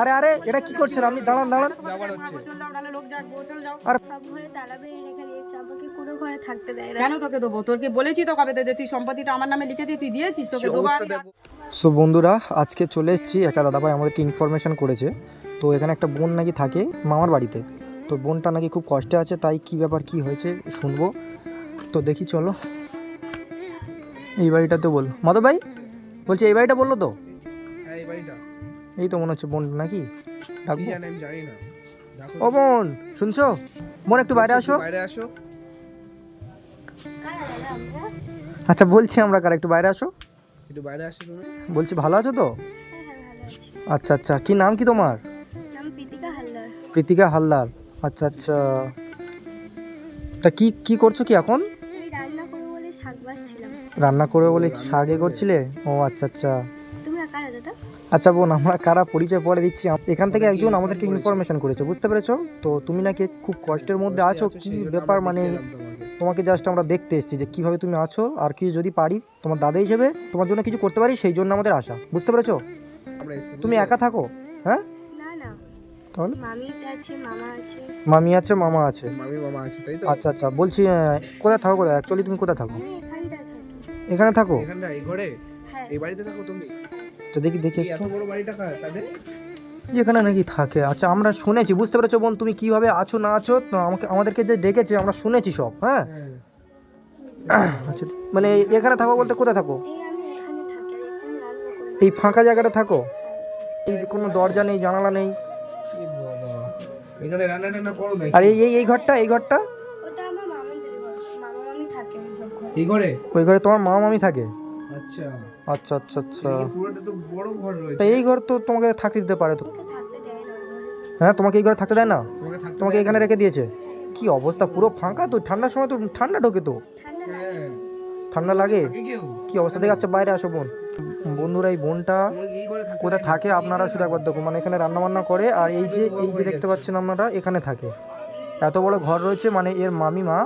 আরে আরে এটা কি করছেন? আপনি দাঁড়ান দাঁড়ান। আর সব ঘরে তালা বেরিয়ে রেখে দিয়েছে আমাকে কোনো ঘরে থাকতে দেয় না কেন তোকে দেবো? তোকে বলেছি তো কবে যে তুই সম্পত্তিটা আমার নামে লিখে দিয়ে তুই দিয়েছিস তোকে দেবো দেখো। সো বন্ধুরা আজকে চলে এসেছি। একটা দাদাভাই আমাদেরকে ইনফরমেশন করেছে। তো এখানে একটা বোন নাকি থাকে মামার বাড়িতে। তো বোনটা নাকি খুব কষ্টে আছে তাই কি ব্যাপার কি হয়েছে শুনব। তো দেখি চলো। এই বাড়িটা তো বল। মাধব ভাই বলছি এই বাড়িটা বলল তো? এই তো মনে হচ্ছে বোন নাকি? ডাকবো জানি আমি জানি না। ও বোন শুনছো? বোন একটু বাইরে আসো। বাইরে আসো। আচ্ছা বলছি আমরা কার একটু বাইরে আসো। একটু বাইরে আসো তুমি। বলছি ভালো আছো তো? ভালো আছি আচ্ছা আচ্ছা কি নাম কি তোমার? প্রীতিকা হালদার। প্রীতিকা হালদার। আচ্ছা আচ্ছা। তা কি কি করছ কি এখন? রান্না করব বলে শাক বাজছিলাম রান্না করে বলে শাকে করছিলে? ও আচ্ছা আচ্ছা। আচ্ছা বোন আমরা কারা পরিচয় পরে দিচ্ছি? এখান থেকে একজন আমাদেরকে ইনফরমেশন করেছে বুঝতে পেরেছ? তো তুমি নাকি খুব কষ্টের মধ্যে আছো কি ব্যাপার মানে তোমাকে। জাস্ট আমরা দেখতে এসেছি যে কীভাবে তুমি আছো আর কি যদি পারি তোমার দাদা হিসেবে তোমার জন্য কিছু করতে পারি সেই জন্য আমাদের আশা বুঝতে পেরেছ? তুমি একা থাকো হ্যাঁ? না না। তাহলে? মামি আছে মামা আছে। মামি আছে মামা আছে। মামি মামা আছে তাই তো? আচ্ছা আচ্ছা বলছি কোথায় থাকো কোথায়? অ্যাকচুয়ালি তুমি কোথায় থাকো? এখানে থাকো? এই ঘরে? হ্যাঁ। এই বাড়িতে থাকো তুমি? তো দেখি দেখি এত বড় বাড়িটা কার? তাদের? এখানে নাকি থাকে। আচ্ছা আমরা শুনেছি বুঝতে পেরেছ বোন তুমি কীভাবে আছো না আছো? তো আমাকে আমাদেরকে যে ডেকেছে আমরা শুনেছি সব হ্যাঁ? আচ্ছা মানে এখানে থাকো বলতে কোথায় থাকো? এই আমি এখানে থাকি আর এখানে রান্না করি। এই ফাঁকা জায়গাটা থাকো? এই যে কোনো দরজা নেই জানালা নেই? আর এই এই এই ঘরটা এই ঘরটা? ওটা আমার মামাদের ঘর মামা মামি থাকে ওই সব ঘরে। এই ঘরে? ওই ঘরে তোমার মা মামি থাকে? আচ্ছা। আচ্ছা আচ্ছা আচ্ছা। পুরোটা তো বড় ঘর রয়েছে। এই ঘর তো তোমাকে থাকতে দিতে পারে তো। হ্যাঁ তোমাকে এই ঘরে থাকতে দেয় না? তোমাকে এখানে রেখে দিয়েছে? কি অবস্থা পুরো ফাঁকা তো? ঠান্ডার সময় তো ঠান্ডা ঢোকে তো। ঠান্ডা লাগে। হ্যাঁ লাগে? কি অবস্থা? দেখে আচ্ছা বাইরে আসো বোন। বন্ধুরা এই বোনটা কোথায় থাকে আপনারা শুধু একবার দেখুন। মানে এখানে রান্না বান্না করে আর এই যে এই যে দেখতে পাচ্ছেন আপনারা এখানে থাকে। এত বড় ঘর রয়েছে মানে এর মামি মা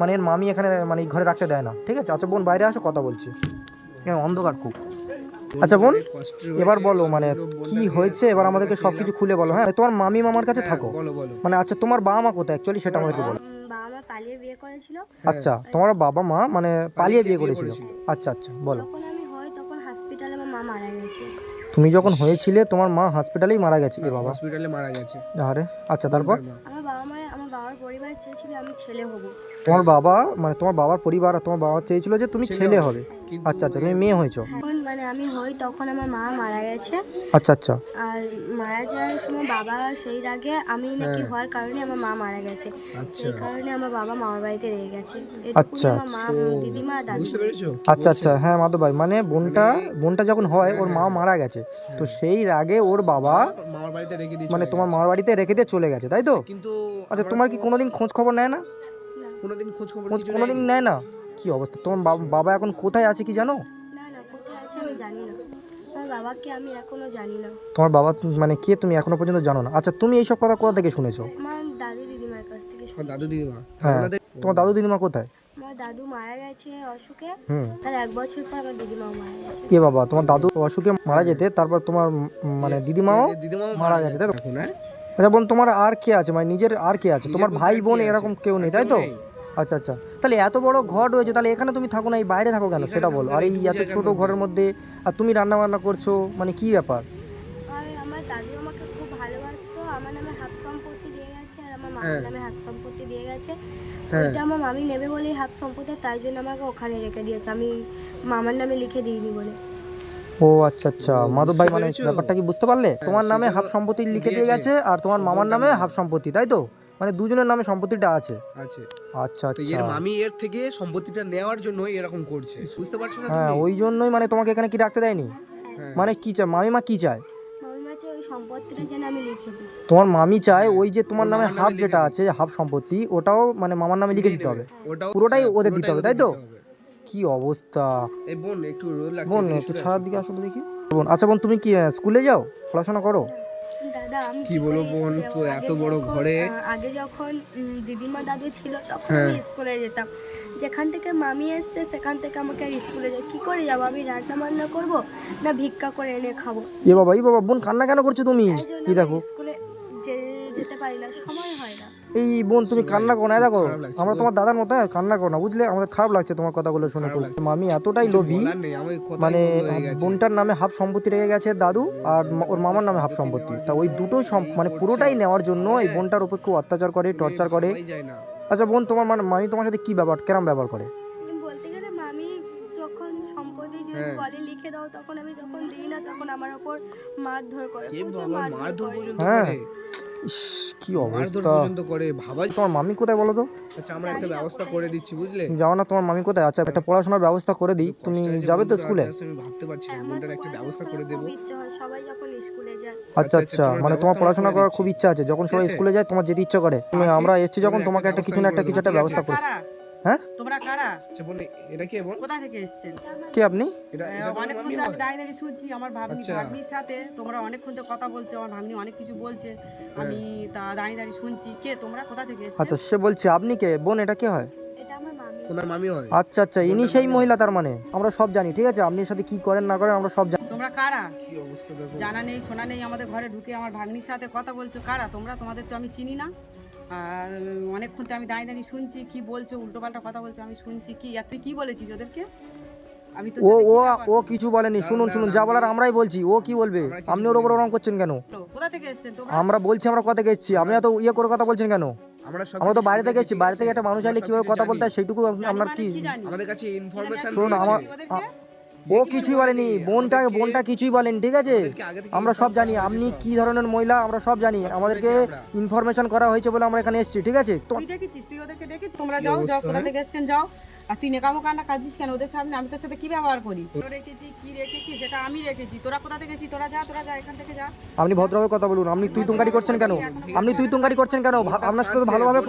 মানে এর মামি এখানে মানে এই ঘরে রাখতে দেয় না। ঠিক আছে? আচ্ছা বোন বাইরে আসো কথা বলছি। অন্ধকার খুব। আচ্ছা বোন এবার বলো মানে কি হয়েছে? এবার আমাদেরকে সব কিছু খুলে বলো হ্যাঁ? তোমার মামি মামার কাছে হ্যাঁ, থাকো। মানে আচ্ছা তোমার বাবা মা কোথায়? অ্যাকচুয়ালি সেটা আমাদেরকে বলো। পালিয়ে বিয়ে করেছিল। আচ্ছা তোমার বাবা মা মানে পালিয়ে বিয়ে করেছিল। আচ্ছা আচ্ছা বলো। আমি হই তখন হসপিটালে মা মারা গেছে। তুমি যখন হয়েছিলে তোমার মা হসপিটালেই মারা গেছে বাবা? হসপিটালে মারা গেছে। আরে আচ্ছা তারপর? আমার বাবা মা আমার বাবার পরিবার চেয়েছিল আমি ছেলে হব। তোমার বাবা মানে তোমার বাবার পরিবার আর তোমার বাবা চেয়েছিল যে তুমি ছেলে হবে। আচ্ছা আচ্ছা তুমি মেয়ে। হয়েছো। মানে আমি হই তখন আমার মা মারা গেছে। আচ্ছা আচ্ছা। আর মারা যাওয়ার সময় বাবা সেই আগে আমি নাকি হওয়ার কারণে আমার মা মারা গেছে। আচ্ছা। সেই কারণে আমার বাবা মামার বাড়িতে রয়ে গেছে। আচ্ছা। মা দিদিমা দাদু। আচ্ছা আচ্ছা হ্যাঁ মাধব ভাই মানে বোনটা বোনটা যখন হয় ওর মা মারা গেছে। তো সেই আগে ওর বাবা মামার বাড়িতে রেখে দিয়ে মানে তোমার। মামার বাড়িতে রেখে দিয়ে চলে গেছে তাই তো? কিন্তু আচ্ছা তোমার কি কোনোদিন খোঁজ খবর নেয় না? কোনোদিন খোঁজ খবর কিছু কোনোদিন নেয় না? কি অবস্থা? তোমার বাবা- বাবা এখন কোথায় আছে কি জানো? না না কোথায় আছে আমি জানি না। আমার বাবাকে আমি এখনও জানি না। তোমার বাবা মানে কে তুমি এখনও পর্যন্ত জানো না? আচ্ছা তুমি এইসব কথা কোথা থেকে শুনেছো? আমার দাদি দিদিমার কাছ থেকে আমার দাদু দিদিমা। হ্যাঁ। তোমার দাদু দিদিমা কোথায়? আমার দাদু মারা গেছে অসুখে। তার এক বছর পর আমার দিদিমাও মারা গেছে। এ বাবা? তোমার দাদু অসুখে মারা যেতে তারপর তোমার মানে দিদিমাও দিদিমাও মারা গেছে। তাই হ্যাঁ? আচ্ছা বোন তোমার আর কে আছে? মানে নিজের আর কে আছে? তোমার ভাই বোন এরকম কেউ নেই তাই তো। আচ্ছা আচ্ছা। তাহলে এত বড় ঘর রয়েছে তাহলে এখানে তুমি থাকো না এই বাইরে থাকো কেন? সেটা বলো। আর এই এত ছোট ঘরের মধ্যে আর তুমি রান্না বান্না করছ মানে কি ব্যাপার? আর আমার দাদু আমাকে খুব ভালোবাসতো। আমার নামে হাত সম্পত্তি দিয়ে গেছে আর আমার মামার হ্যাঁ। নামে হাত সম্পত্তি দিয়ে গেছে। হ্যাঁ। ওইটা আমার মামি নেবে বলেই হাত সম্পত্তি তাই জন্য আমাকে ওখানে রেখে দিয়েছে। আমি মামার নামে লিখে দিইনি বলে। ও আচ্ছা আচ্ছা। মাধব ভাই মানে ব্যাপারটা কি বুঝতে পারলে? তোমার নামে হাফ সম্পত্তি লিখে দিয়ে গেছে আর তোমার মামার নামে নামে। হাফ সম্পত্তি তাই তো? মানে দুজনের নামে সম্পত্তিটা আছে। আছে। আচ্ছা তো এর আচ্ছা। মামি এর থেকে সম্পত্তিটা নেওয়ার জন্য এরকম করছে। বুঝতে পারছ না হ্যাঁ ওই জন্যই মানে তোমাকে এখানে কি রাখতে দেয়নি? হ্যাঁ। মানে কি চায়? মামিমা কি চায়? মামি মাছে ওই সম্পত্তিটা যেন আমি লিখে দিই। তোমার মামি চায় ওই যে তোমার নামে হাফ যেটা আছে হাফ সম্পত্তি ওটাও মানে মামার নামে লিখে দিতে হবে। পুরোটাই হ্যাঁ, ওদের দিতে হবে, তাই তো? কি অবস্থা? বোন একটু ছাড়ার দিকে আসো তো দেখি। বোন আচ্ছা বোন তুমি কি স্কুলে যাও? পড়াশোনা করো? দাদা কি বলব বোন, তো এত বড় ঘরে- আগে যখন দিদিমা দাদু ছিল তখন হ্যাঁ। আমি স্কুলে যেতাম। যেখান থেকে মামি এসছে সেখান থেকে আমাকে আর স্কুলে যাই কি করে যাব? আমি রান্না বান্না করব না ভিক্ষা করে এনে খাব? এ বাবা এই বাবা বোন কান্না কেন করছ তুমি? এই দেখো। স্কুলে যে- যেতে পারি না। সময় হয় না। এই বোন তুমি কান্না করো না দেখো আমরা তোমার দাদার মতো হ্যাঁ, কান্না করো না বুঝলে? আমাদের খারাপ লাগছে তোমার কথাগুলো শুনে মামি এতটাই লোভী মানে। বোনটার নামে হাফ সম্পত্তি রেখে গেছে দাদু আর ওর মামার নামে হাফ সম্পত্তি। তা ওই দুটো সম- মানে পুরোটাই নেওয়ার জন্য এই বোনটার উপর খুব অত্যাচার করে টর্চার করে। আচ্ছা বোন তোমার মানে মামি তোমার সাথে কি ব্যবহার কেরাম ব্যবহার করে? বলতে গেলে মামি যখন সম্পত্তি যদি হ্যাঁ। বলে লিখে দাও তখন আমি যখন দিই না তখন আমার ওপর মারধর করে মারধর পর্যন্ত হ্যাঁ। করে। ইস, কি মারধর অবস্থা। পর্যন্ত করে। ভাবাই তোমার মামি কোথায় বলো তো? আচ্ছা আমরা একটা ব্যবস্থা করে দিচ্ছি বুঝলে? যাও না তোমার মামি কোথায়? আচ্ছা একটা পড়াশোনার ব্যবস্থা করে দিই। তুমি যাবে তো বন্ধুরা, স্কুলে? আমি ভাবতে পারছি না আমার একটা ব্যবস্থা করে দেবো। খুব ইচ্ছে হয় সবাই যখন স্কুলে যায়। আচ্ছা আচ্ছা, আচ্ছা তোমার মানে তোমার ব্যবস্থা পড়াশোনা আমরা করার খুব ইচ্ছা আছে যখন সবাই স্কুলে যায় তোমার যেতে ইচ্ছা করে। তুমি আমরা এসেছি যখন তোমাকে একটা কিছু না একটা কিছু একটা ব্যবস্থা কারা। হ্যাঁ? তোমরা কারা? আচ্ছা বোন এটা কি বোন কোথা থেকে এসছেন? কে আপনি? এটা এটা অনেকক্ষণ আমি দাঁড়িয়ে শুনছি আমার ভাগ্নি আচ্ছা। ভাগ্নির সাথে। তোমরা অনেকক্ষণ তো কথা বলছো আমার ভাগ্নি অনেক কিছু বলছে। হ্যাঁ। আমি তা দাঁড়িয়ে দাঁড়িয়ে শুনছি। কে? তোমরা কোথা থেকে এসছো আচ্ছা সে বলছে আপনি কে? বোন এটা কে হয়? এটা আমার মামি ওনার মামি হয়। আচ্ছা আচ্ছা ইনি সেই মহিলা তার মানে। আমরা সব জানি ঠিক আছে? আপনি সাথে কি করেন না করেন আমরা সব জানি। তোমরা কারা? কি অবস্থা দেখো। জানা নেই শোনা নেই আমাদের ঘরে ঢুকে আমার ভাগ্নির সাথে কথা বলছো। কারা? তোমরা তোমাদের তো আমি চিনি না। আর অনেকক্ষণ তো আমি দাঁড়িয়ে দাঁড়িয়ে শুনছি কি বলছো উল্টো পাল্টা কথা বলছো আমি শুনছি কি। আর তুই কি বলেছিস ওদেরকে? আমি তো ও ও ও কিছু বলেনি শুনুন শুনুন যা বলার আমরাই বলছি ও কি বলবে? আপনি ওর ওপর বলিনি। ওরম করছেন কেন? কোথা থেকে এসছেন? তোমরা আমরা বলছি আমরা কথা গেছি আপনি এত ইয়ে করে কথা বলছেন কেন? আমরা তো বাইরে থেকে এসেছি বাইরে থেকে একটা মানুষ আইলে কীভাবে কথা বলতে হয় সেইটুকু আপনার মানে কি কি আমাদের কাছে ইনফরমেশন শোন, আমার-? ও কিছুই বলেনি। বোনটা বোনটা কিছুই বলেন ঠিক আছে? আমরা সব জানি। আপনি কি ধরনের মহিলা আমরা সব জানি। আমাদেরকে ইনফরমেশন করা হয়েছে বলে আমরা এখানে এসেছি ঠিক আছে? তোমরা যাও যাও কোথা? থেকে এসছেন যাও। আর তুই নেকামো কান্না কাজিস কেন? ওদের সামনে আমি তোর সাথে কি ব্যবহার করি? রেখেছি কি রেখেছি সেটা আমি রেখেছি। তোরা কোথা থেকে তোরা যা তোরা যা এখান থেকে যা। আপনি ভদ্রভাবে কথা বলুন। আপনি তুই তুঙ্গারি করছেন কেন? আপনি তুই তুঙ্গারি করছেন কেন? আপনার সাথে তো ভালোভাবে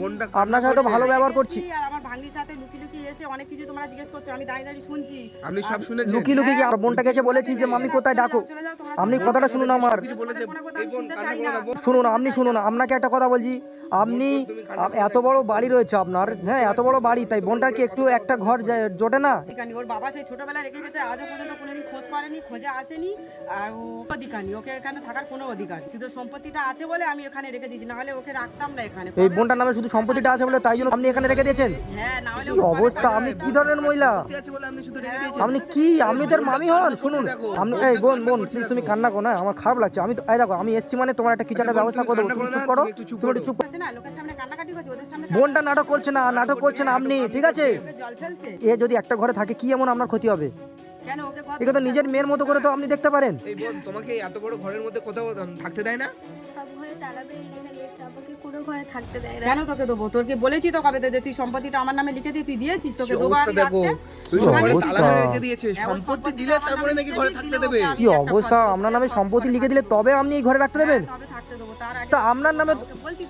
বোনটা আপনার সাথে ভালো ব্যবহার করছি। আর আমার ভাগ্নির সাথে লুকি লুকি এসে অনেক কিছু তোমরা জিজ্ঞেস করছ আমি দাঁড়িয়ে দাঁড়িয়ে শুনছি। আপনি সব শুনেছেন? লুকি লুকি কি আমার বোনটাকে এসে বলেছি যে মামি কোথায় ডাকো? আপনি কথাটা শুনুন আমার। শুনুন আপনি শুনুন আপনাকে একটা কথা বলছি। আপনি এত বড় বাড়ি রয়েছে আপনার। হ্যাঁ এত বড় বাড়ি তাই বোনটার কি একটু একটা ঘর জোটে না? অধিকারী ওর বাবা সেই ছোটবেলায় রেখে গেছে আজও পর্যন্ত কোনোদিন খোঁজ করেনি খোঁজে আসেনি আর ও অধিকারী ওকে এখানে থাকার কোনো অধিকার। শুধু সম্পত্তিটা আছে বলে আমি এখানে রেখে দিয়েছি নাহলে ওকে রাখতাম না এখানে। এই বোনটার নামে শুধু সম্পত্তিটা আছে বলে তাই জন্য আপনি এখানে রেখে দিয়েছেন? হ্যাঁ নাহলে কি অবস্থা? আপনি কি ধরনের মহিলা? বলে আপনি শুধু রেখে দিয়েছেন? আপনি কি আপনি তোর মামি হন শুনুন। আপনি এই বোন বোন প্লিজ তুমি কান্না করো না আমার খারাপ লাগছে। আমি তো এই দেখো আমি এসছি মানে তোমার একটা কিছু একটা আচ্ছা, ব্যবস্থা করে দেবো। তুমি চুপ করো। তুমি একটু চুপ তুমি করো। না লোকের সামনে কান্নাকাটি করছে ওদের সামনে বোনটা নাটক করছে না নাটক করছে না আপনি ঠিক আছে? এ যদি একটা ঘরে থাকে কি এমন আপনার ক্ষতি হবে? কেন ওকে কথা একে তো নিজের মেয়ের মতো করে তো আপনি দেখতে পারেন। এই বোন তোমাকে এত বড় ঘরের মধ্যে কোথাও থাকতে দেয় না? সব ঘরে তালা বেরিয়ে রেখে আমাকে কোনো ঘরে থাকতে দেয় না। কেন তোকে দেবো? তোকে বলেছি তো কবে তুই সম্পত্তিটা আমার নামে লিখে দিয়ে তুই দিয়েছিস তোকে দেবো দেখো? তুই ঘরে তালা মেরে দিয়েছে সম্পত্তি দিলে তারপরে নাকি লিখে ঘরে থাকতে দিলে দেবে? কি অবস্থা? আপনার নামে সম্পত্তি লিখে দিলে তবে আপনি এই ঘরে রাখতে দেবেন? তা আপনার নামে ওকে বলছি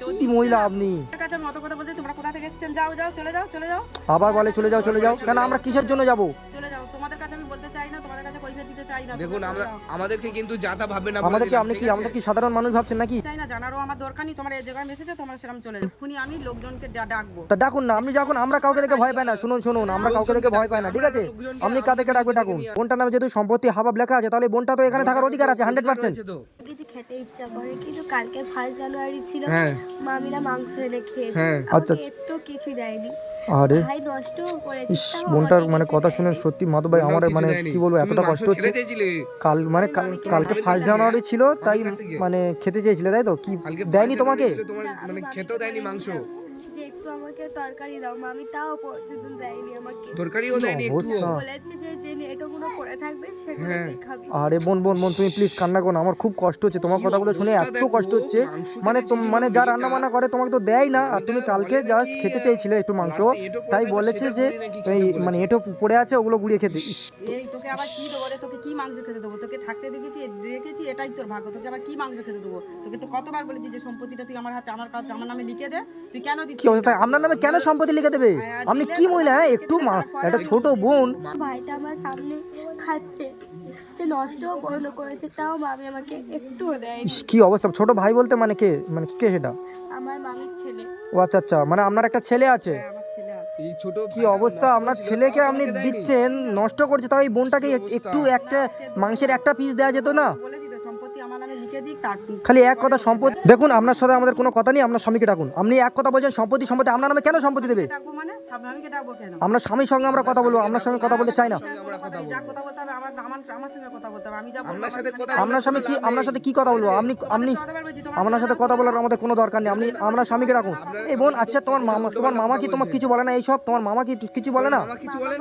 তো কি মহিলা। আপনি? ওর কাছে মতো কথা বলছে কোথা থেকে যাও যাও চলে যাও চলে যাও। আবার বলে চলে যাও চলে যাও। কেন আমরা কিসের জন্য যাব? চলে যাও। তোমাদের কাছে আমি বলতে চাই না তোমাদের কাছে কৈফিয়ত চাই না। দেখুন আমরা আমাদেরকে কিন্তু যা তা ভাববে না আমাদেরকে আপনি কি আমাদের কি সাধারণ মানুষ ভাবছেন নাকি? না জানারও আমার দরকার নেই তোমার এই জায়গায় এসেছ তোমরা সেরকম চলে যাও। খুনি আমি লোকজনকে ডাকবো। তা ডাকুন না আপনি যখন আমরা কাউকে দেখে ভয় পাই না শুনুন শুনুন আমরা কাউকে দেখে ভয় পাই না ঠিক আছে? আপনি কাদেরকে ডাকবে ডাকুন। বোনটার নামে যেহেতু সম্পত্তি হাবাব লেখা আছে তাহলে বোনটা তো এখানে থাকার অধিকার আছে হান্ড্রেড পার্সেন্ট। কিছু খেতে ইচ্ছা করে কিন্তু কালকে ফার্স্ট জানুয়ারি ছিল হ্যাঁ। মামিরা মাংস এনে খেয়েছে। হ্যাঁ, আচ্ছা। একটু কিছু দেয়নি। আরে ইস বোনটার মানে কথা শুনে সত্যি মাধু ভাই আমার মানে। কি বলব এতটা কষ্ট হচ্ছে। কাল মানে কাল- কালকে ফার্স্ট জানুয়ারি ছিল তাই। মানে খেতে চেয়েছিলে তাই তো? কি দেয়নি তোমাকে? মানে খেতেও দেয়নি মাংস। যে একটু আমাকে তরকারি দাও মামি তাও পর্যন্ত দেয়নি আমাকে। তরকারিও দেয়নি? একটুও বলেছে যে যে এটাগুলো পড়ে থাকবে সেগুলো হ্যাঁ। তুই খাবি। আরে বোন বোন বোন তুমি প্লিজ কান্না করো আমার খুব কষ্ট হচ্ছে। তোমার কথাগুলো শুনে এত কষ্ট হচ্ছে। মানে মানে যা রান্না বান্না করে তোমাকে তো দেয় না আর তুমি কালকে জাস্ট খেতে চেয়েছিলে একটু মাংস। এঁটো তাই বলেছে যে এই মানে এটো পড়ে আছে ওগুলো গুড়িয়ে খেতে। এই তোকে আবার কি দেবো রে? তোকে কি মাংস খেতে দেবো? তোকে থাকতে দেখেছি রেখেছি এটাই তোর ভাগ্য। তোকে আবার কি মাংস খেতে দেবো? তোকে তো কতবার বলেছি যে সম্পত্তিটা তুই আমার হাতে আমার কাছে আমার নামে লিখে দে। তুই কেন দিচ্ছিস? অবস্থা? আপনার নামে কেন সম্পত্তি লিখে দেবে? আপনি কি মহিলা হ্যাঁ? একটু মা- একটা ছোট বোন। ভাইটা আমার সামনে খাচ্ছে। সে নষ্টও বন্ধ করেছে তাও মামি আমাকে একটুও দেয়নি। ইস, কি অবস্থা? ছোট ভাই বলতে মানে কে? মানে কে সেটা? আমার মামির ছেলে। ও আচ্ছা আচ্ছা। মানে আপনার একটা ছেলে আছে? হ্যাঁ, আমার ছেলে আছে। এই ছোট কি অবস্থা? আপনার ছেলেকে আপনি দিচ্ছেন নষ্ট করছে তাও এই বোনটাকে? একটু একটা মাংসের একটা পিস দেওয়া যেত না? খালি এক কথা সম্পত্তি দেখুন আপনার সাথে আমাদের কোনো কথা নেই আপনার স্বামীকে ডাকুন। আপনি এক কথা বলছেন সম্পত্তি সম্পত্তি আপনার নামে কেন সম্পত্তি দেবে? মানে আমরা স্বামীর সঙ্গে আমরা কথা বলব আপনার সঙ্গে কথা বলতে চাই না। আপনার সাথে আপনার সামনে কি আপনার সাথে কি কথা বলব? আপনি আপনি আপনার সাথে কথা বলার আমাদের কোনো দরকার নেই। আপনি আমরা স্বামীকে রাখুন এই বোন আচ্ছা তোমার মামা তোমার মামা কি তোমার কিছু বলে না এইসব? তোমার মামা কি কিছু বলে না? কিছু বলে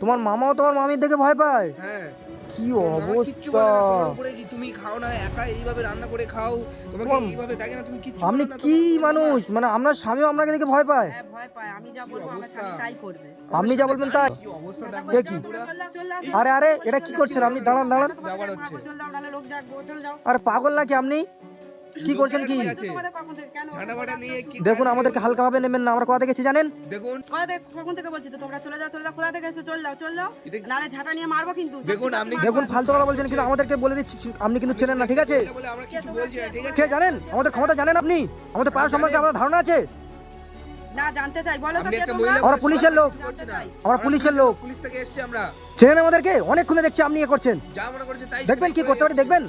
তোমার মামাও তোমার মামির দেখে ভয় পায়? হ্যাঁ। কি অবস্থা তুমি খাও না একা এইভাবে রান্না করে খাও তোমাকে এইভাবে দেখে না তুমি কিচ্ছু আপনি কি মানুষ মানে আপনার স্বামীও আপনাকে দেখে ভয় পায় হ্যাঁ ভয় পায় আমি যা বলব আমার স্বামী তাই করবে আপনি যা বলবেন তাই কি অবস্থা দেখো আরে আরে এটা কি করছেন আপনি দাঁড়ান দাঁড়ান আর পাগল নাকি আপনি কি করছেন কি? দেখুন আমাদেরকে করছ? হালকা ভাবে নেবেন না আমরা কথা জানেন? দেখুন। কখন থেকে বলছি তো? তোমরা চলে যাও চলে যাও। কোথা থেকে এসো চল যাও চল যাও। নালে ঝাঁটা নিয়ে মারবো কিন্তু। দেখুন, আপনি- দেখুন ফালতু কথা বলছেন কিন্তু আমাদেরকে বলে দিচ্ছি আপনি কিন্তু চেনেন না ঠিক আছে? বলে আমরা কিছু বলছি না ঠিক সে জানেন? আমাদের ক্ষমতা জানেন আপনি? আমাদের পাড়ার সম্পর্কে আপনার ধারণা আছে? না জানতে চাই। বলো তো আমরা পুলিশের লোক। আমরা পুলিশের লোক। পুলিশ থেকে এসেছি আমরা। চেনেন আমাদেরকে? অনেকক্ষণ দেখছি আপনি এ করছেন। যা মনে করছে তাই দেখবেন কি করতে পারি দেখবেন?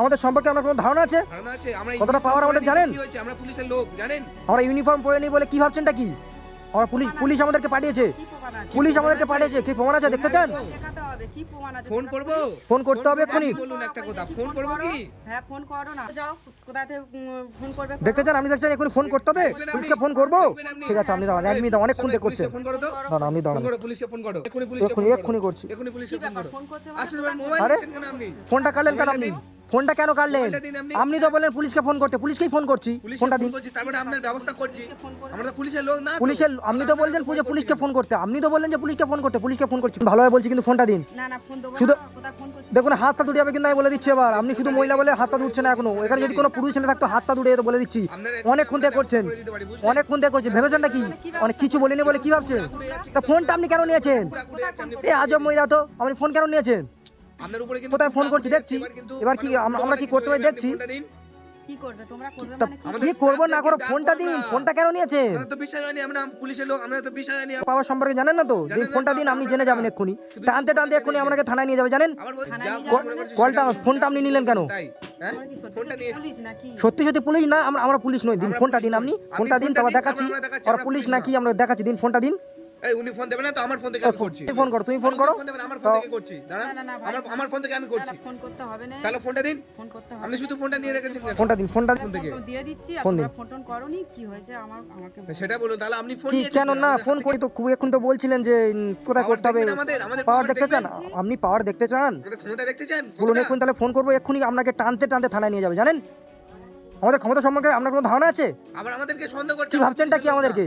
আমাদের সম্পর্কে আপনার কোনো ধারণা আছে? ধারণা আছে আমরা কতটা পরে আমাদের জানেন? কি হয়েছে আমরা পুলিশের লোক জানেন? আমরা ইউনিফর্ম পরে নিই বলে কি ভাবছেনটা কি? আমরা পুলিশ পুলিশ আমাদেরকে পাঠিয়েছে। কি প্রমাণ আছে? পুলিশ আমাদেরকে পাঠিয়েছে। কি প্রমাণ আছে? দেখতে চান? দেখাতে হবে কি প্রমাণ আছে? ফোন করব? ফোন করতে হবে এক্ষুনি। বলুন একটা কথা ফোন করব কি? হ্যাঁ ফোন করো না। যাও কোথা থেকে ফোন করবে দেখতে চান? আপনি দেখছেন? এক্ষুনি ফোন করতে হবে। পুলিশকে ফোন করব? ঠিক আছে আপনি দাঁড়ান। এক মিনিট সবাই দেখে করছেন ফোন করো তো। দাঁড়ান আপনি ফোন দাঁড়ান করো পুলিশকে ফোন করো। এখনি পুলিশকে এক্ষুনি ফোন করছি। এখনি পুলিশকে ফোন করো। ফোন করছে আসলে মোবাইল? নিচ্ছেন কেন আপনি? ফোনটা কাটলেন কেন আপনি? ফোনটা কেন কাটলেন? আপনি। তো বললেন পুলিশকে ফোন করতে পুলিশকেই ফোন করছি ফোনটা দিন। করছি তারপরে আপনার ব্যবস্থা করছি। পুলিশকে ফোন করো। আমরা তো পুলিশের লোক না পুলিশের আপনি তো বলছেন পুজো পুলিশকে ফোন করতে আপনি তো বললেন যে পুলিশকে ফোন করতে পুলিশকে ফোন করছি। ভালোভাবে বলছি কিন্তু ফোনটা দিন। না না ফোন দেবো শুধু- দেখুন হাতটা দুড়ে যাবে কিন্তু আমি বলে দিচ্ছি এবার। আপনি শুধু মহিলা বলে হাতটা দুড়ছে না এখনও। এখানে যদি কোনো পুরুষ ছেলে থাকতো হাতটা দুড়ে যেত বলে দিচ্ছি। অনেক আমরা থেকে করছেন। অনেক? অনেকক্ষণ থেকে করছেন। ভেবেছেনটা কি অনেক কিছু বলিনি বলে কি ভাবছেন? তা ফোনটা আপনি কেন নিয়েছেন? এ আজব মহিলা তো আপনি ফোন কেন নিয়েছেন? আপনার উপরে কিন্তু কোথায় ফোন করছি? দেখছি। এবার কি আমরা- কি করতে পারি? দেখছি। আপনি ফোনটা দিন। কি করবে? তোমরা করবে মানে কি? আমাদের করব? না করো ফোনটা দিন। ফোনটা কেন নিয়েছেন আমাদের তো বিষয় হয়নি আমরা পুলিশের লোক আমাদের তো বিষয় হয়নি পাওয়ার সম্পর্কে জানেন না তো? দিন ফোনটা দিন আপনি জেনে যাবেন এক্ষুনি। টানতে টানতে এক্ষুনি আপনাকে থানায় নিয়ে যাবে জানেন? কলটা- ফোনটা আপনি নিলেন কেন? তাই হ্যাঁ? সত্যি সত্যি পুলিশ নাকি? সত্যি সত্যি পুলিশ না? আমরা আমরা পুলিশ নই দিন ফোনটা দিন আপনি। ফোনটা দিন তারপর দেখাচ্ছি। আর পুলিশ নাকি। আমরা দেখাচ্ছি দিন ফোনটা দিন। এই উনি ফোন দেবে না তো আমার ফোন থেকে আমি করছি। তুমি ফোন করো তুমি ফোন করো। ফোন দেবেন আমার ফোন থেকে করছি। না, না, না, ভাই, আমার আমার ফোন থেকে আমি করছি। ফোন করতে হবে না। তাহলে ফোনটা দিন। ফোন করতে হবে আপনি শুধু ফোনটা নিয়ে রেখেছেন ফোনটা দিন ফোনটা ফোন থেকে। দিয়ে দিচ্ছি ফোন টোন করোনি কি হয়েছে আমার আমাকে সেটা বলুন তাহলে আপনি ফোন নিয়েছেন কেন না ফোন করি তো খুব এখন তো বলছিলেন যে কোথায় করতে হবে। আমাদের, আমাদের পাওয়ার দেখতে চান? আপনি পাওয়ার দেখতে চান? ক্ষমতা দেখতে চান বলুন? এখন তাহলে ফোন করব এক্ষুনি আপনাকে টানতে টানতে থানায় নিয়ে যাবে জানেন? আমাদের ক্ষমতা সম্পর্কে আপনার কোনো ধারণা আছে? আবার আমাদেরকে সন্দেহ করছে। কি ভাবছেনটা কি আমাদেরকে?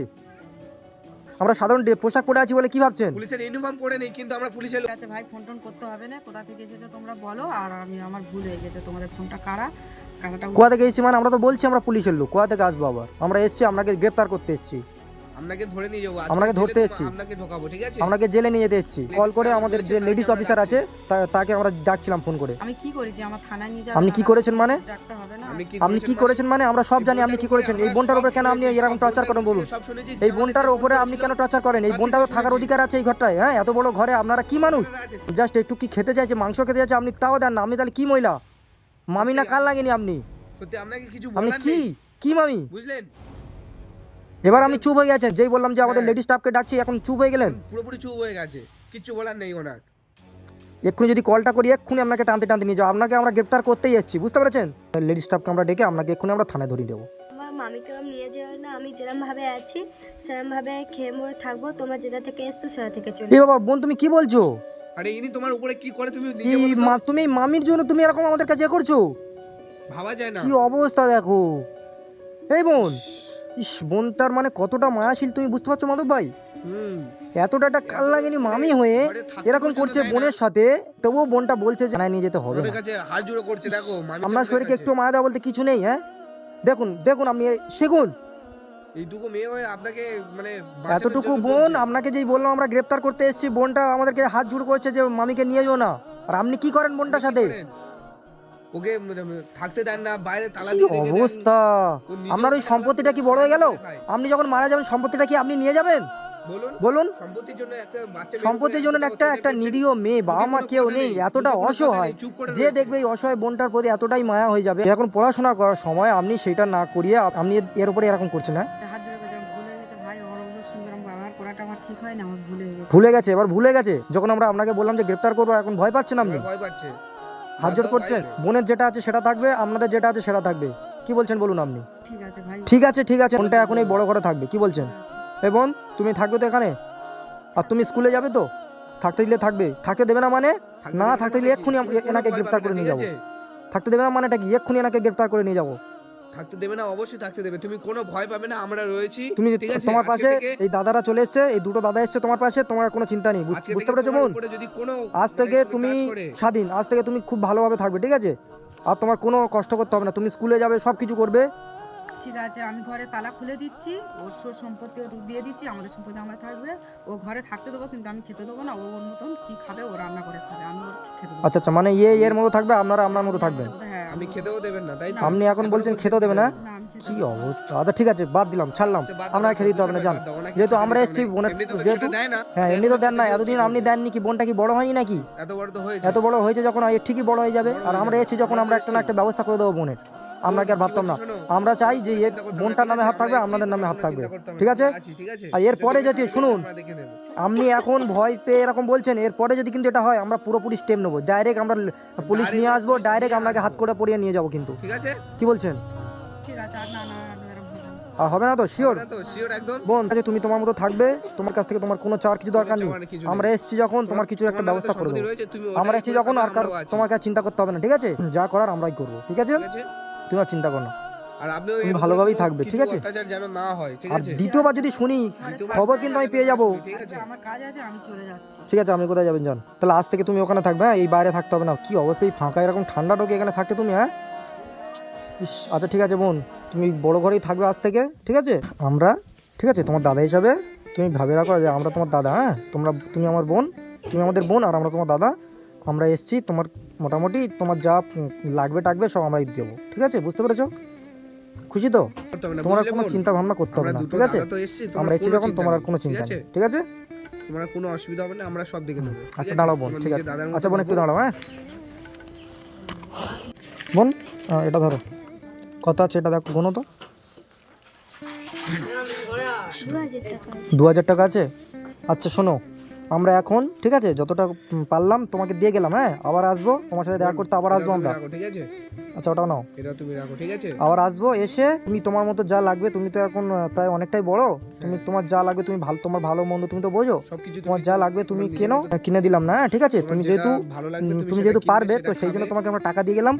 আমরা সাধারণ পোশাক পরে আছি বলে কি ভাবছেন? পুলিশের ইউনিফর্ম পরে নেই কিন্তু আমরা পুলিশের লোক ঠিক আছে ভাই ফোন টোন করতে হবে না। কোথা থেকে এসেছ তোমরা বলো আর আমি আমার ভুল হয়ে গেছে। তোমাদের ফোনটা কারা? কারাটা কোথা থেকে এসেছি মানে আমরা তো বলছি আমরা পুলিশের লোক। কোথা থেকে আসব আবার? আমরা এসেছি আপনাকে গ্রেপ্তার করতে এসেছি। আপনাকে ধরে নিয়ে যাব। আপনাকে ধরতে এসেছি। আপনাকে ঢোকাবো ঠিক আছে? আপনাকে জেলে নিয়ে যেতে এসেছি। কল করে আমাদের যে লেডিস অফিসার আছে তা- তাকে আমরা ডাকছিলাম ফোন করে। আমি কি করেছি? আমার থানায় নিয়ে যাবে আপনি কি করেছেন মানে? ডাকতে হবে না। আপনি কি করেছেন মানে? আমরা সব জানি আপনি কি করেছেন। এই বোনটার উপরে কেন আপনি এরকম টর্চার করেন বলুন। এই বোনটার উপরে আপনি কেন টর্চার করেন? এই বোনটারও থাকার অধিকার আছে এই ঘরটায় হ্যাঁ? এত বড় ঘরে আপনারা কি মানুষ? জাস্ট একটু কি খেতে চাইছে মাংস খেতে চাইছে আপনি তাও দেন না। আপনি তাহলে কি মহিলা? মামি না কাল লাগেনি আপনি? সত্যি আপনাকে কিছু আপনি কি? কি মামি? বুঝলেন? এবার আপনি চুপ হয়ে গেছেন। যেই বললাম যে আমাদের হ্যাঁ। লেডিস স্টাফকে ডাকছি এখন চুপ হয়ে গেলেন? পুরোপুরি চুপ হয়ে গেছে। কিচ্ছু বলার নেই ওনার। এক্ষুনি যদি কলটা করি এক্ষুনি আপনাকে টানতে টানতে নিয়ে যাও। আপনাকে আমরা গ্রেপ্তার করতেই এসেছি বুঝতে পেরেছেন? লেডিস স্টাফকে আমরা ডেকে আপনাকে এক্ষুনি আমরা থানায় ধরিয়ে দেবো। আমার মামিকে আমি নিয়ে যাবে না আমি যেরমভাবে আছি সেরমভাবে খেয়ে মরে থাকব। তোমরা যেটা থেকে এসছো সেটা থেকে চলে এই বাবা বোন তুমি কি বলছো? আরে ইনি তোমার উপরে কি করে? তুমি নিজে বলো তো? তুমি মামির জন্য তুমি এরকম আমাদের কাছে করছ? ভাবা যায় না। কি অবস্থা দেখো। এই বোন ইস বোনটার মানে কতটা মায়াশীল তুমি বুঝতে পারছ মাধব ভাই? এতটা একটা কাল লাগেনি মামি হয়ে এরকম করছে বোনের সাথে তবুও বোনটা বলছে যে নিয়ে যেতে হবে আপনার শরীরকে একটু মায়া দেওয়া বলতে কিছু নেই হ্যাঁ? দেখুন দেখুন আপনি শিখুন এইটুকু মেয়ে হয়ে আপনাকে মানে এতটুকু বোন আপনাকে যেই বললাম আমরা গ্রেপ্তার করতে এসেছি বোনটা আমাদেরকে হাত জুড়ে করছে যে মামিকে নিয়ে যাও না। আর আপনি কি করেন বোনটার সাথে? ওকে থাকতে দেন না বাইরে তালা দিয়ে রেখে দেন। অবস্থা? আপনার ওই সম্পত্তিটা কি বড় হয়ে গেল? আপনি যখন মারা যাবেন সম্পত্তিটা কি আপনি নিয়ে যাবেন? বলুন বলুন। সম্পত্তির জন্য একটা বাচ্চা সম্পত্তির জন্য একটা একটা নিরীহ মেয়ে বাবা মা কেউ নেই এতটা অসহায়। যে দেখবে এই অসহায় বোনটার প্রতি এতটাই মায়া হয়ে যাবে। এখন পড়াশোনা করার সময় আপনি সেটা না করিয়ে আপনি এর- উপরে এরকম করছেন হ্যাঁ? ভুলে গেছে হয় এবার ভুলে গেছে। যখন আমরা আপনাকে বললাম যে গ্রেপ্তার করব এখন ভয় পাচ্ছেন আপনি? ভয় পাচ্ছে। হাত জোর করছেন বোনের যেটা আছে সেটা থাকবে আপনাদের যেটা আছে সেটা থাকবে। কি বলছেন বলুন আপনি? ঠিক আছে ভাই। ঠিক আছে ঠিক আছে বোনটা এখন এই বড় ঘরে থাকবে কি বলছেন? এবং এ বোন তুমি থাকবে তো এখানে? আর তুমি স্কুলে যাবে তো? থাকতে দিলে থাকবে। থাকতে দেবে না মানে? না, থাকতে মানে দিলে কি? এক্ষুনি এনাকে গ্রেফতার গ্রেপ্তার করে নিয়ে যাব। থাকতে দেবে না মানে এটা কি? এক্ষুনি এনাকে গ্রেফতার করে নিয়ে যাব। থাকতে দেবে না অবশ্যই থাকতে দেবে। তুমি কোনো ভয় পাবে না আমরা রয়েছি। তুমি ঠিক আছে? তোমার পাশে এই দাদারা চলে এসেছে এই দুটো দাদা এসেছে তোমার পাশে তোমার কোনো চিন্তা নেই। বুঝতে পারছ বোন? যদি কোনো আজ মানে থেকে তুমি স্বাধীন আজ থেকে তুমি খুব ভালোভাবে থাকবে ঠিক আছে? আর তোমার কোনো কষ্ট করতে হবে না তুমি স্কুলে যাবে সব কিছু করবে। ঠিক আছে আমি ঘরে তালা খুলে দিচ্ছি ওর সোর সম্পত্তি ওর দিয়ে দিচ্ছি আমাদের সম্পত্তি আমরা থাকবে। ও ঘরে থাকতে দেবো কিন্তু আমি খেতে দেবো না ও ওর মতন কি খাবে ও রান্না করে খাবে আমি ওর খেতে দেবো আচ্ছা আচ্ছা মানে ইয়ে এর মতো থাকবে আপনারা আপনার মতো থাকবেন? হ্যাঁ আপনি খেতেও দেবেন না তাই আপনি এখন বলছেন খেতেও দেবে না খেতে কি অবস্থা? আচ্ছা ঠিক আছে বাদ দিলাম ছাড়লাম। আচ্ছা, বাদ খেতে দিতে হবে যান যেহেতু আমরা এসেছি। বোনের যেহেতু হ্যাঁ এমনি তো দেন না এতদিন আপনি দেননি কি বোনটা কি বড় হয়নি নাকি? এত বড় তো হয়েছে। এত বড় হয়েছে যখন এর ঠিকই বড় হয়ে যাবে আর আমরা এসেছি যখন আমরা আমরা একটা না একটা ব্যবস্থা করে দেবো বোনের। আমরা কি আর ভাবতাম না। আমরা চাই যে এর বোনটার নামে হাত থাকবে আমাদের নামে হাত থাকবে। ঠিক আছে? আছি, ঠিক আছে আর এরপরে যদি যদি শুনুন। আপনি এখন ভয় পেয়ে এরকম বলছেন এরপরে যদি কিন্তু এটা হয় আমরা পুরোপুরি স্টেপ নেব। ডাইরেক্ট আমরা পুলিশ নিয়ে আসব ডাইরেক্ট আপনাকে হাত করে পড়িয়ে নিয়ে যাব কিন্তু। ঠিক আছে? কি বলছেন? ঠিক আছে আর না না না, হবে না। আর হবে না তো? শিওর বোন আচ্ছা তুমি তোমার মতো থাকবে তোমার কাছ থেকে তোমার কোনো চাওয়ার কিছু দরকার নেই। আমরা এসেছি যখন তোমার কিছু একটা ব্যবস্থা করে সম্পত্তি দেবো। রয়েছে, তুমি আমরা এসেছি যখন আর তোমাকে আর চিন্তা করতে হবে না ঠিক আছে? যা করার আমরাই করব ঠিক আছে? ঠিক আছে। তুমি আর চিন্তা করো না। আর আপনিও তুমি ভালোভাবেই থাকবে, ঠিক আছে? অত্যাচার যেন না হয় ঠিক আর আছে? দ্বিতীয়বার যদি শুনি খবর কিন্তু আমি পেয়ে যাব। ঠিক আছে? আমার কাজ আছে আমি চলে যাচ্ছি। ঠিক আছে আপনি কোথায় যাবেন যান। তাহলে আজ থেকে তুমি ওখানে থাকবে হ্যাঁ? এই বাইরে থাকতে হবে না। কি অবস্থা এই ফাঁকা এরকম ঠান্ডা ঢোকে এখানে থাকতে তুমি হ্যাঁ? ইস, আচ্ছা ঠিক আছে বোন তুমি বড় ঘরেই থাকবে আজ থেকে ঠিক আছে? আমরা ঠিক আছে তোমার দাদা হিসাবে তুমি ভাবে রাখো যে আমরা তোমার দাদা হ্যাঁ? তোমরা তুমি আমার বোন তুমি আমাদের বোন আর আমরা তোমার দাদা। আমরা এসছি তোমার মোটামুটি তোমার যা লাগবে টাকবে সব আমরাই দেবো। ঠিক আছে? বুঝতে পেরেছ? খুশি তো? তোমার কোনো চিন্তা ভাবনা করতে হবে না ঠিক আছে? দাদা তো এসেছি আমরা এসেছি যখন তোমার আর কোনো চিন্তা আছে নেই ঠিক আছে? তোমার কোনো অসুবিধা হবে না আমরা সব দেখে নেব আচ্ছা দাঁড়াও বোন ঠিক আছে। আচ্ছা বোন একটু দাঁড়াও হ্যাঁ? বোন এটা ধরো। কত আছে এটা দেখো গোনো তো। দু হাজার টাকা আছে? আচ্ছা শোনো। আমরা এখন ঠিক আছে যতটা পারলাম তোমাকে দিয়ে গেলাম হ্যাঁ? আবার আসব তোমার সাথে দেখা করতে আবার আসব আমরা। ঠিক আছে? আচ্ছা ওটা নাও। এটা তুমি রাখো ঠিক আছে? আবার আসব এসে তুমি তোমার মতো যা লাগবে তুমি তো এখন প্রায় অনেকটাই বড় তুমি তোমার যা লাগবে তুমি ভালো তোমার ভালো মন্দ তুমি তো বোঝো। সবকিছু তোমার যা লাগবে তুমি কেনো কিনে দিলাম না হ্যাঁ, ঠিক আছে? তুমি যেহেতু তুমি যেহেতু পারবে তো সেই জন্য তোমাকে আমরা টাকা দিয়ে গেলাম।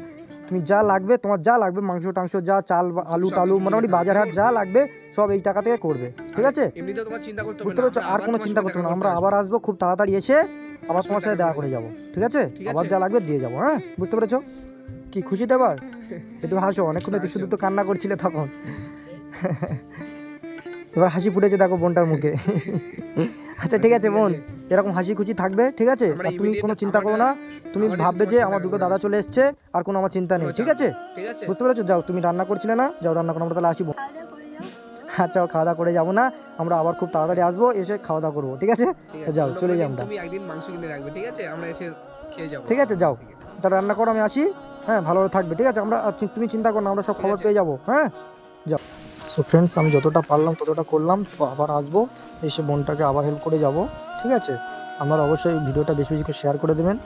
তুমি যা লাগবে তোমার যা লাগবে মাংস টাংস যা চাল আলু টালু মোটামুটি বাজার হাট যা লাগবে সব এই টাকা থেকে করবে। ঠিক আছে? এমনিতে তোমার চিন্তা করতে বুঝতে না পারছ? আর কোনো চিন্তা করতে না। আমরা আবার আসব খুব তাড়াতাড়ি এসে আবার তোমার সাথে দেখা করে যাব। ঠিক আছে? আবার যা লাগবে দিয়ে যাব হ্যাঁ? বুঝতে পেরেছ? কি খুশি তো এবার একটু হাসো অনেকক্ষণ। শুধু তো কান্না করছিলে তখন। এবার হাসি ফুটেছে দেখো বোনটার মুখে। আচ্ছা ঠিক আছে বোন এরকম হাসি খুশি থাকবে ঠিক আছে? আর তুমি কোনো চিন্তা করো না। তুমি ভাববে যে আমার দুটো দাদা চলে এসছে আর কোনো আমার চিন্তা নেই ঠিক আছে? বুঝতে পেরেছ? যাও তুমি রান্না করছিলে না যাও রান্না করো আমরা তাহলে আসি আচ্ছা খাওয়া দাওয়া করে যাব না আমরা আবার খুব তাড়াতাড়ি আসব এসে খাওয়া দাওয়া করব ঠিক আছে? যাও চলে আমরা। তুমি একদিন মাংস কিনে রাখবে ঠিক আছে? আমরা এসে খেয়ে যাব। ঠিক আছে যাও। তা রান্না করো আমি আসি। হ্যাঁ ভালোভাবে থাকবে ঠিক আছে? আমরা তুমি চিন্তা করো না আমরা সব খবর পেয়ে যাব হ্যাঁ? যাও। সো ফ্রেন্ডস আমি যতটা পারলাম ততটা করলাম তো আবার আসব এসে বোনটাকে আবার হেল্প করে যাব ঠিক আছে? আপনারা অবশ্যই ভিডিওটা বেশি বেশি করে শেয়ার করে দেবেন।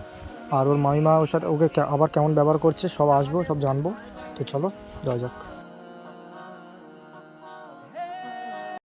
আর ওর মামিমা ওর সাথে ওকে আবার কেমন ব্যবহার করছে সব আসব সব জানব। তো চলো যাওয়া যাক।